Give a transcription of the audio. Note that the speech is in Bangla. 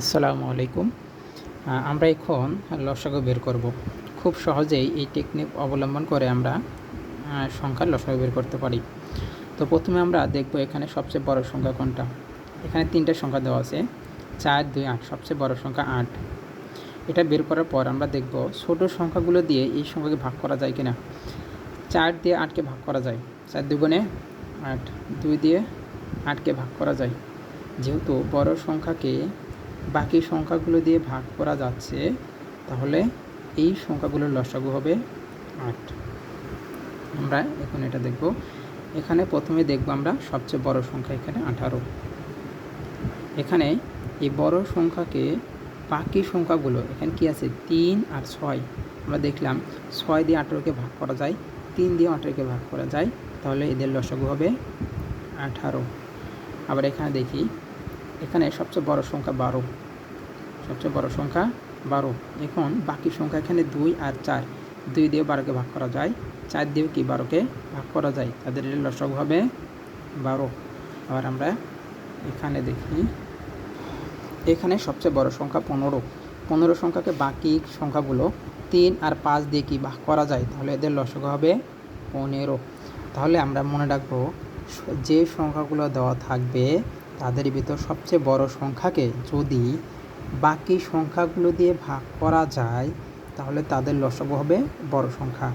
আসসালামু আলাইকুম। আমরা এখন লসাগু বের করব। খুব সহজেই এই টেকনিক অবলম্বন করে আমরা সংখ্যার লসাগু বের করতে পারি। তো প্রথমে আমরা দেখব এখানে সবচেয়ে বড় সংখ্যা কোনটা। এখানে তিনটা সংখ্যা দেওয়া আছে। চার, দুই, আট, সবচেয়ে বড় সংখ্যা আট। এটা বের করার পর আমরা দেখব ছোট সংখ্যাগুলো দিয়ে এই সংখ্যাকে ভাগ করা যায় কিনা। চার দিয়ে আটকে ভাগ করা যায়। চার দুগুণে আট, দুই দিয়ে আটকে ভাগ করা যায়। যেহেতু বড় সংখ্যাকে বাকি সংখ্যাগুলো দিয়ে ভাগ করা যাচ্ছে, তাহলে এই সংখ্যাগুলোর লসাগু হবে আট। আমরা এখন এটা দেখব। এখানে প্রথমে দেখব আমরা সবচেয়ে বড় সংখ্যা এখানে আঠারো। এখানে এই বড় সংখ্যাকে বাকি সংখ্যাগুলো, এখানে কি আছে? তিন আর ছয়। আমরা দেখলাম ছয় দিয়ে আঠেরোকে ভাগ করা যায়, তিন দিয়ে আঠেরোকে ভাগ করা যায়, তাহলে এদের লসাগু হবে আঠারো। আবার এখানে দেখি এখানে সবচেয়ে বড় সংখ্যা বারো। সবচেয়ে বড় সংখ্যা বারো। এখন বাকি সংখ্যা এখানে দুই আর চার। দুই দিয়ে বারোকে ভাগ করা যায়। চার দিয়েও কি বারোকে ভাগ করা যায়? তাদের লসক হবে বারো। আবার আমরা এখানে দেখি, এখানে সবচেয়ে বড় সংখ্যা পনেরো। পনেরো সংখ্যাকে বাকি সংখ্যাগুলো তিন আর পাঁচ দিয়ে কি ভাগ করা যায়? তাহলে এদের লসক হবে পনেরো। তাহলে আমরা মনে রাখব, যে সংখ্যাগুলো দেওয়া থাকবে তাদের ভিতর সবচেয়ে বড় সংখ্যাকে যদি বাকি সংখ্যাগুলো দিয়ে ভাগ করা যায়, তাহলে তাদের লসব হবে বড় সংখ্যা।